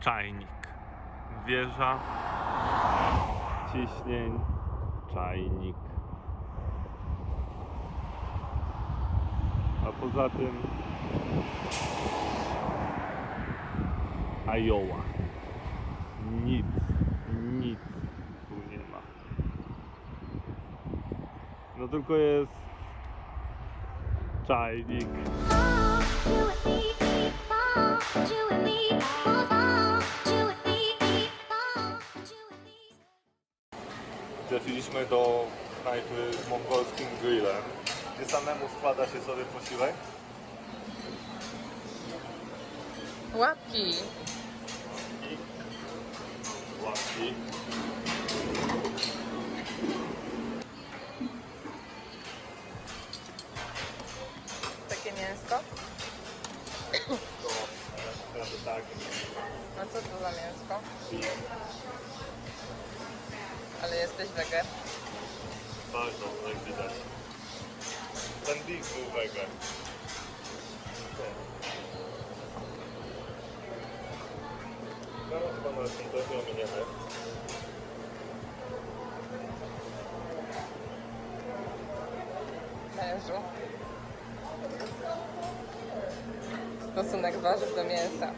czajnik. Wieża, ciśnień, czajnik. A poza tym Iowa. Nic, nic tu nie ma. No tylko jest czajnik. Trafiliśmy do knajpy z mongolskim grillem, gdzie samemu składa się sobie posiłek. Łapki. Łapki. Takie mięsko. To prawie tak. A co to za mięsko? Jesteś weger. bardzo, jak widać. Ten beef był wege. No chyba nawet też ominiemy. Mężu. Stosunek warzyw do mięsa.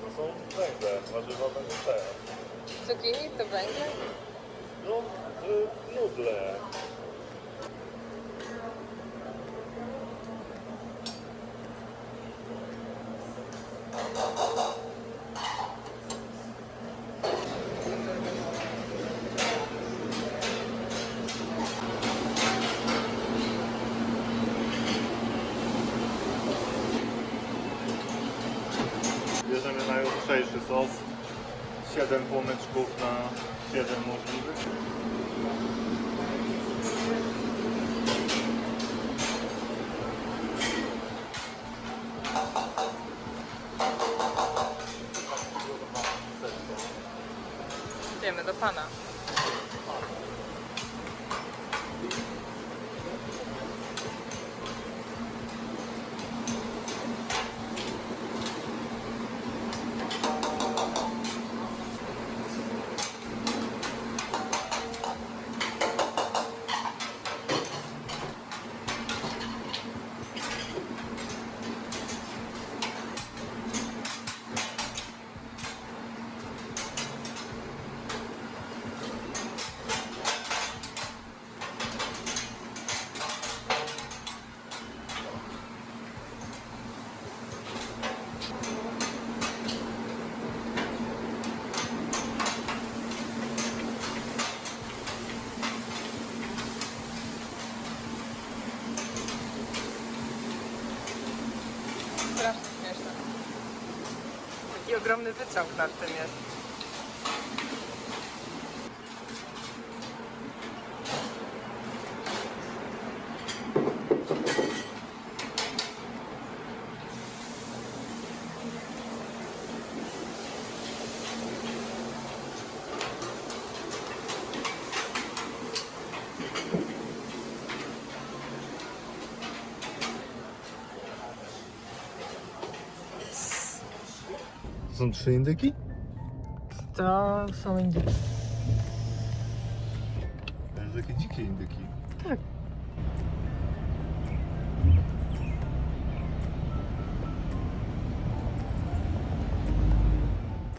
To są węgle, warzywa te. Cukinii to węgiel? No, y, nudle. Bierzemy najostrzejszy sos. 7 płomyczków na 7 możliwych. Idziemy do pana. Ogromny wyczał nad tym jest. Są trzy indyki? To są indyki. To są takie dzikie indyki. Tak.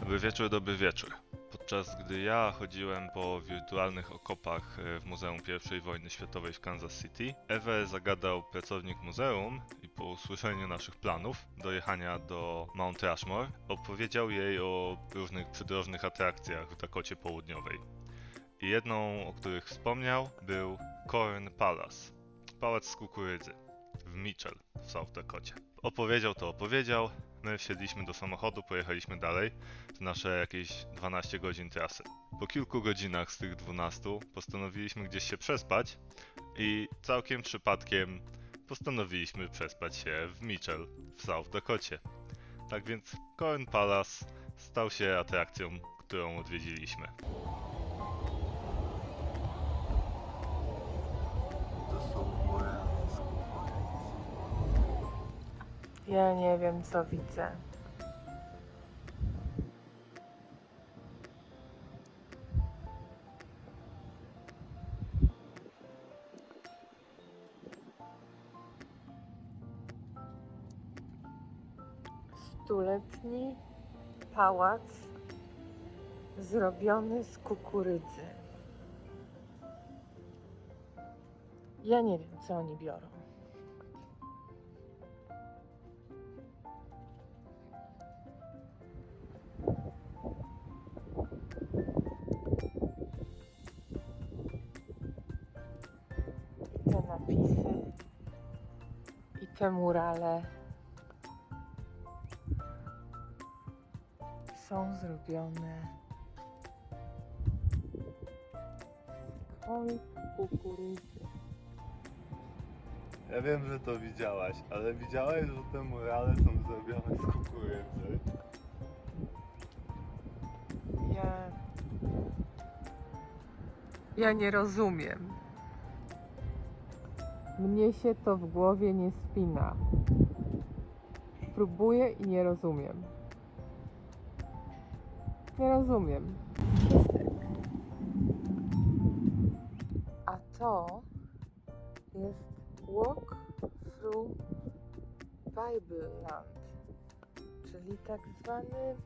Dobry wieczór, dobry wieczór. Podczas gdy ja chodziłem po wirtualnych okopach e, w Muzeum I Wojny Światowej w Kansas City, Ewę zagadał pracownik muzeum i po usłyszeniu naszych planów dojechania do Mount Rushmore opowiedział jej o różnych przydrożnych atrakcjach w Dakocie Południowej. I jedną, o których wspomniał, był Corn Palace, pałac z kukurydzy w Mitchell w South Dakocie. Opowiedział to opowiedział, my wsiedliśmy do samochodu, pojechaliśmy dalej w nasze jakieś 12 godzin trasy. Po kilku godzinach z tych 12 postanowiliśmy gdzieś się przespać i całkiem przypadkiem postanowiliśmy przespać się w Mitchell w South Dakocie. Tak więc Corn Palace stał się atrakcją, którą odwiedziliśmy. Ja nie wiem, co widzę. Stuletni pałac zrobiony z kukurydzy. Ja nie wiem, co oni biorą. I te murale są zrobione z kolb kukurydzy. Ja wiem, że to widziałaś, ale widziałaś, że te murale są zrobione z kukurydzy. Ja. Ja nie rozumiem. Mnie się to w głowie nie spina. Próbuję i nie rozumiem. Nie rozumiem. A to jest Walk Through Bible Land, czyli tak zwany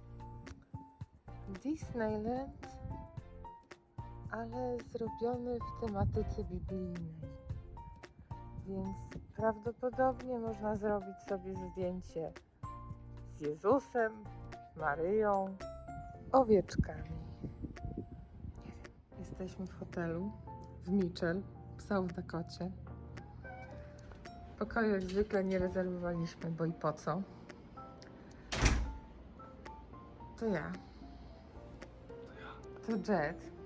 Disneyland, ale zrobiony w tematyce biblijnej. Więc prawdopodobnie można zrobić sobie zdjęcie z Jezusem, Maryją, owieczkami. Jesteśmy w hotelu w Mitchell, w South Dakocie. Pokoju jak zwykle nie rezerwowaliśmy, bo i po co. To ja. To Jet.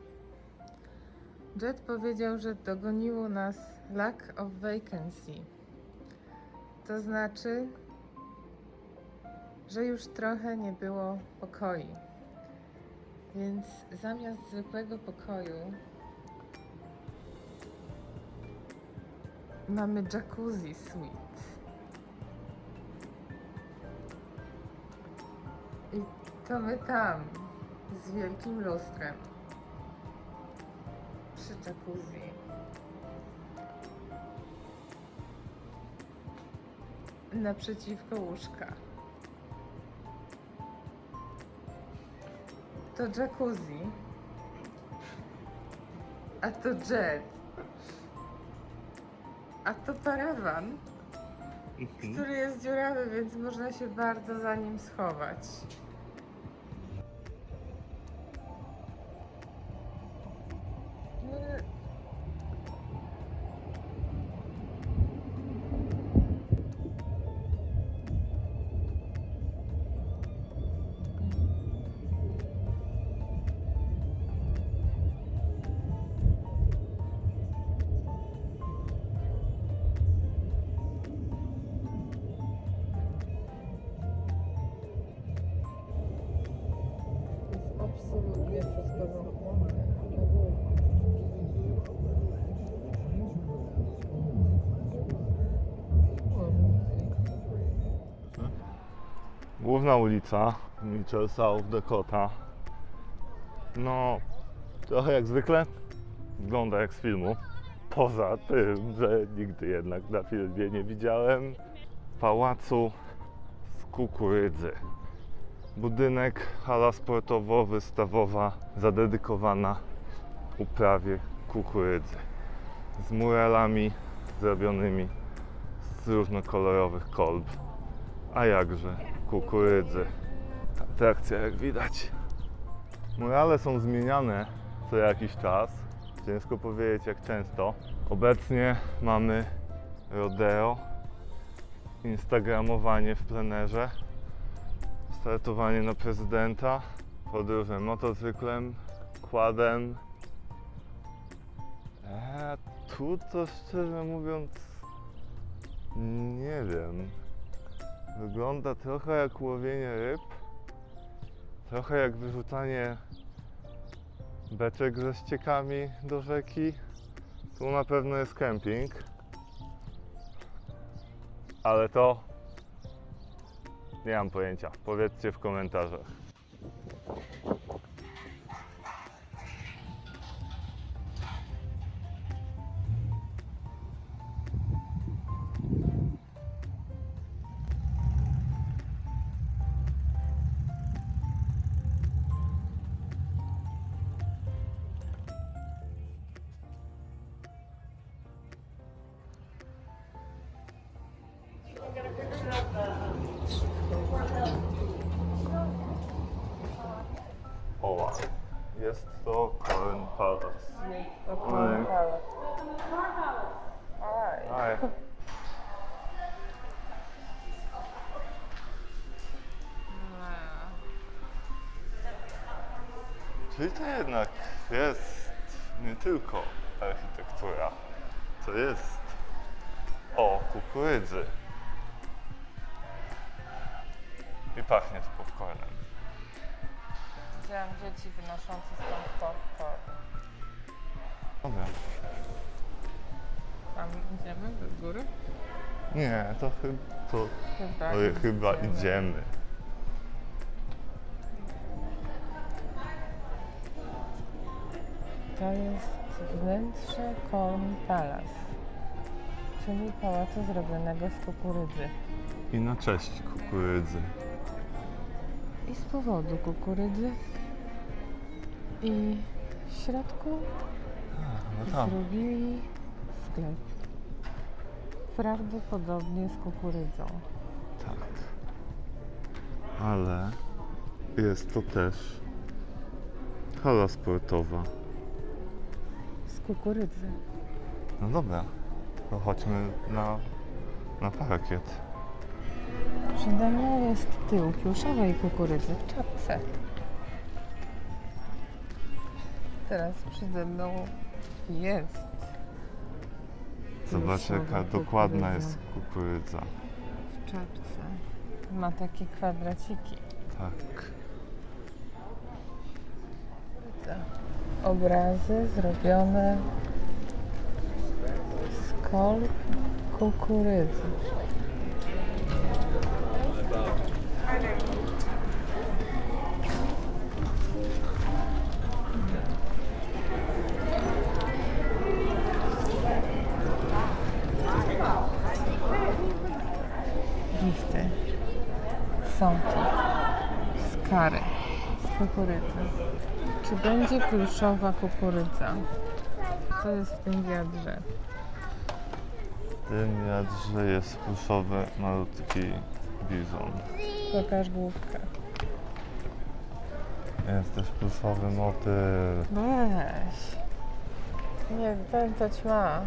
Jet powiedział, że dogoniło nas lack of vacancy. To znaczy, że już trochę nie było pokoi. Więc zamiast zwykłego pokoju mamy jacuzzi suite. I to my tam, z wielkim lustrem. Jacuzzi. Naprzeciwko łóżka. To jacuzzi. A to jet. A to parawan, który jest dziurawy, więc można się bardzo za nim schować. Główna ulica, Mitchell South Dakota. No, trochę jak zwykle wygląda jak z filmu. Poza tym, że nigdy jednak na filmie nie widziałem pałacu z kukurydzy. Budynek hala sportowo-wystawowa zadedykowana uprawie kukurydzy. Z muralami zrobionymi z różnokolorowych kolb. A jakże kukurydzy. Atrakcja jak widać. Murale są zmieniane co jakiś czas. Ciężko powiedzieć jak często. Obecnie mamy rodeo, instagramowanie w plenerze, startowanie na prezydenta, podróże motocyklem, quadem. Eee, tu to szczerze mówiąc nie wiem. Wygląda trochę jak łowienie ryb, trochę jak wyrzucanie beczek ze ściekami do rzeki. Tu na pewno jest kemping, ale to nie mam pojęcia. Powiedzcie w komentarzach. Czyli to jednak jest nie tylko architektura, to jest o kukurydzy. I pachnie to popcornem. Widziałam dzieci wynoszące stąd popcorn. Dobra. Tam idziemy do góry? Nie, to chyba, to, Chyba, to chyba idziemy. To jest wnętrze Corn Palace, czyli pałacu zrobionego z kukurydzy. I na cześć kukurydzy. I z powodu kukurydzy. I w środku No tam. zrobili sklep. Prawdopodobnie z kukurydzą. Tak. Ale jest to też hala sportowa. Kukurydzy. No dobra, to chodźmy na, na parkiet. Przede mną jest tył pluszowej kukurydzy w czapce. Teraz przede mną jest. Zobacz pluszowa jaka dokładna kukurydza jest kukurydza. W czapce. Ma takie kwadraciki. Tak. Obrazy zrobione z kolb kukurydzy. Gifty. Są tu. Skary z kukurydzy. Czy będzie pluszowa kukurydza? Co jest w tym wiadrze? W tym jadrze jest pluszowy malutki bizon. Pokaż główkę. Jest też pluszowy motyl. Weź. Nie, pamiętać ma.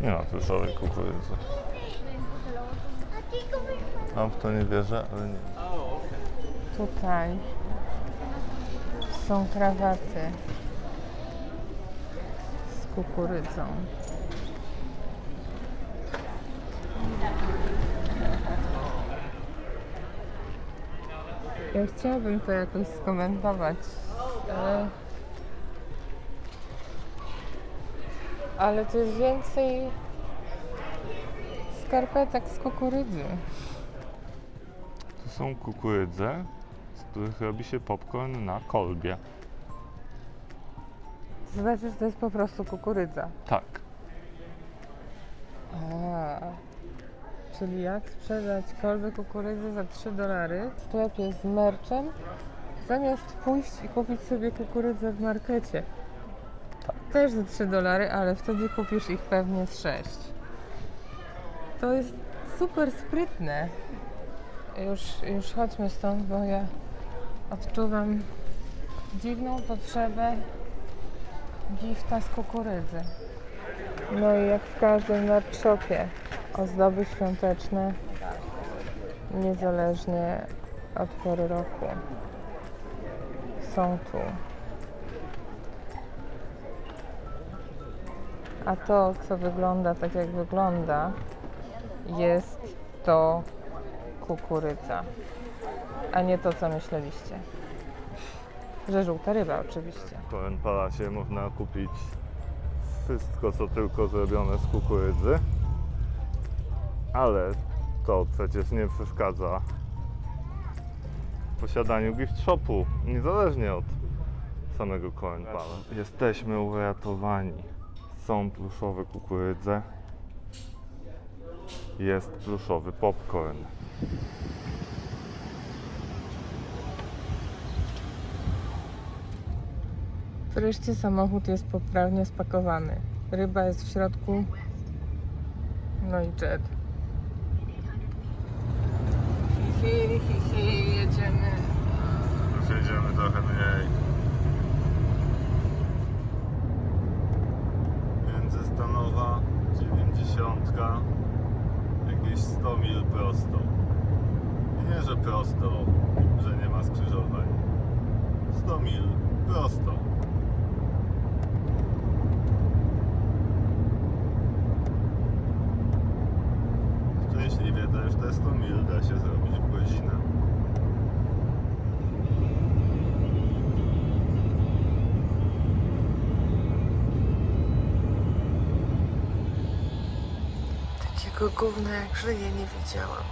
Nie ma pluszowej kukurydzy. Mam w to nie wierzę, ale nie. Tutaj są krawaty z kukurydzą. Ja chciałabym to jakoś skomentować, ale... Ale to jest więcej skarpetek z kukurydzy. To są kukurydze, których robi się popcorn na kolbie. Znaczy, że to jest po prostu kukurydza. Tak. A, czyli jak sprzedać kolbę kukurydzy za 3 dolary w sklepie z merczem, zamiast pójść i kupić sobie kukurydzę w markecie. Też za 3 dolary, ale wtedy kupisz ich pewnie z 6. To jest super sprytne. Już, już chodźmy stąd, bo ja odczuwam dziwną potrzebę gifta z kukurydzy. No i jak w każdym workshopie, ozdoby świąteczne niezależnie od pory roku są tu. A to, co wygląda tak jak wygląda, jest to kukurydza, a nie to, co myśleliście. Że żółta ryba oczywiście. W Palace można kupić wszystko, co tylko zrobione z kukurydzy. Ale to przecież nie przeszkadza w posiadaniu gift shopu, niezależnie od samego Corn Palace. Jesteśmy uratowani. Są pluszowe kukurydze. Jest pluszowy popcorn. Wreszcie samochód jest poprawnie spakowany. Ryba jest w środku. No i jet. Hi, hi, hi, jedziemy. Przejdziemy trochę mniej. Międzystanowa 90. Jakieś 100 mil prosto. Nie, że prosto, że nie ma skrzyżowań. 100 mil prosto. Szczęśliwie też te 100 mil da się zrobić w godzinę. Takiego gówna jak żyje nie widziałam.